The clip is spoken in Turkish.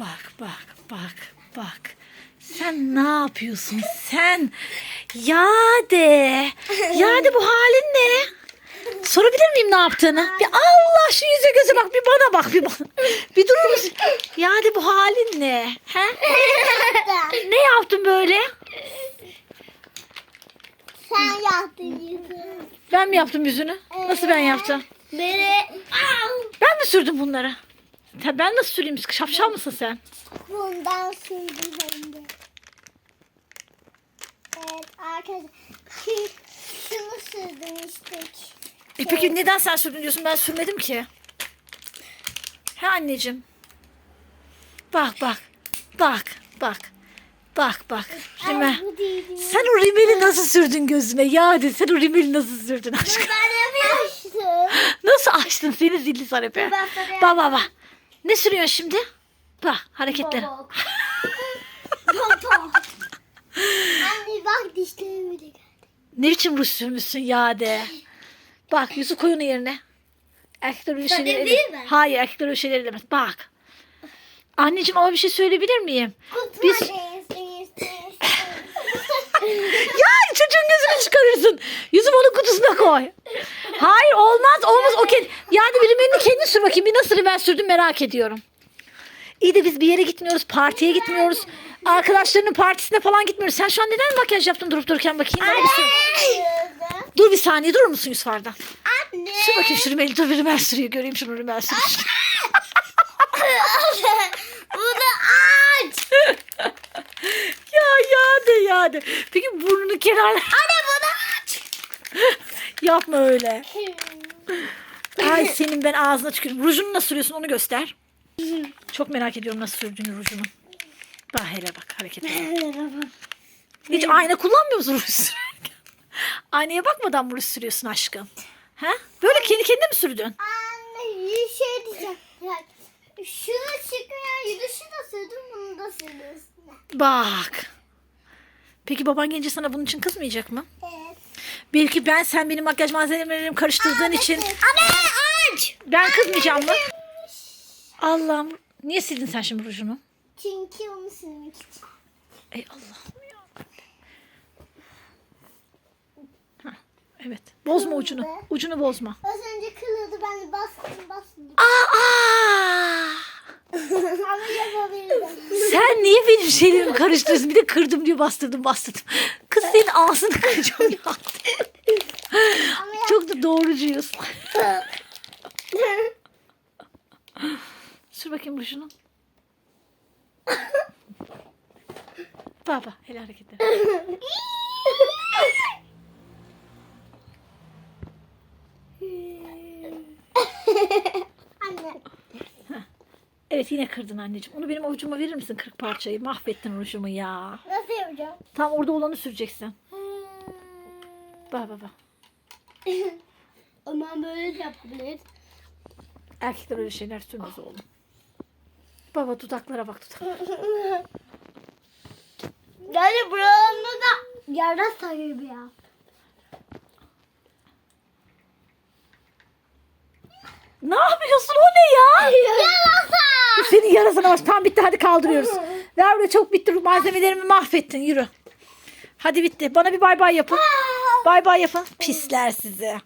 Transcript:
bak bak bak bak. Sen ne yapıyorsun sen? Yade. Yade bu halin ne? Sorabilir miyim ne yaptığını? Bir Allah şu yüze göze bak bir bana bak bir bana. Bir durur musun? Yade bu halin ne? He? Ne yaptın böyle? Sen yaptın yüzü. Ben mi yaptım yüzünü? Nasıl ben yaptım? Beni Ben mi sürdüm bunları? Ta- Ben nasıl süreyim? Şapşal mısın sen? bundan sürdüm hem de. Evet arkadaşlar. Şu, şunu sürdüm işte. E peki neden sen sürdün diyorsun? Ben sürmedim ki. He anneciğim. Bak bak. Bak bak. Bak bak. Rimel. Ay, bu değil. Sen o rimeli nasıl sürdün gözüme? Ya de sen o rimeli nasıl sürdün aşkım? Ben yapmıştım. Nasıl açtın seni zilli? Ben sana Bak bak bak. Ne sürüyorsun şimdi? Bak hareketler. Baba. Baba. Anne bak dişlerime de geldi. Ne biçim ruj sürmüşsün ya de. Bak yüzü koy onun yerine. Erkekler öyle Sen şeyler değil ele- mi? Hayır erkekler öyle şeyler demez. Bak. Anneciğim ama bir şey söyleyebilir miyim? Kutma Biz- çıkarırsın. Yüzüm onun kutusuna koy. Hayır olmaz olmaz. O kend... Yani bir rimelini kendin sür bakayım. Bir nasıl rimel sürdün merak ediyorum. İyi de biz bir yere gitmiyoruz. Partiye gitmiyoruz. Arkadaşlarının partisine falan gitmiyoruz. Sen şu an neden makyaj yaptın durup dururken bakayım. Bana bir sür. Dur bir saniye durur musun Yusuf Arda? Anne. Sür bakayım şu rimeli. Dur bir rimel sürüyor. Göreyim şunu rimel sürüyor. Bunu aç. ya ya de ya de. Peki burnunu bunu aç. Yapma öyle. Ay senin ben ağzına tükürüm. Rujunu nasıl sürüyorsun onu göster. Çok merak ediyorum nasıl sürdüğünü rujunu. Bak hele bak harekete. bak. Hiç ayna kullanmıyor musun ruj sürerken? Aynaya bakmadan mı ruj sürüyorsun aşkım? Ha? Böyle kendi kendine mi sürdün? Anne bir şey diyeceğim. Yani şunu çıkıyor, yürüyüşü de sürdüm, bunu da sürdüm. Bak. Peki baban gelince sana bunun için kızmayacak mı? Evet. Belki ben sen benim makyaj malzemelerimi karıştırdığın için Anne aç. ben kızmayacağım mı? Allah'ım niye sildin sen şimdi rujunu? Çünkü onu silmek için. Ey Allah'ım ya. Hah, Evet. Bozma ucunu. Ucunu bozma. Az önce kırıldı, ben de bastım bastım. Aa! Ama yapabilirim. Sen niye benim şeylerimi karıştırıyorsun? Bir de kırdım diyor bastırdım bastırdım. Kız senin ağzını kıracağım ya. Çok da doğrucuyuz. Sür bakayım rujunu. Baba el hareketleri. Anne. Evet yine kırdın anneciğim. Onu benim avucuma verir misin 40 parçayı? Mahvettin rujumu ya. Nasıl yapacağım? Tam orada olanı süreceksin. Bak bak bak. Ama böyle de yapabiliriz. Erkekler öyle şeyler sürmez oğlum. Baba dudaklara bak dudak. Yani buralarını da yarasa gibi ya. Ne yapıyorsun o ne ya? Yarasa. Senin yarasına bak. Tamam bitti hadi kaldırıyoruz. Ver buraya çok bitti. Malzemelerimi mahvettin yürü. Hadi bitti. Bana bir bay bay yapın. Bay bay yapın. Pisler sizi.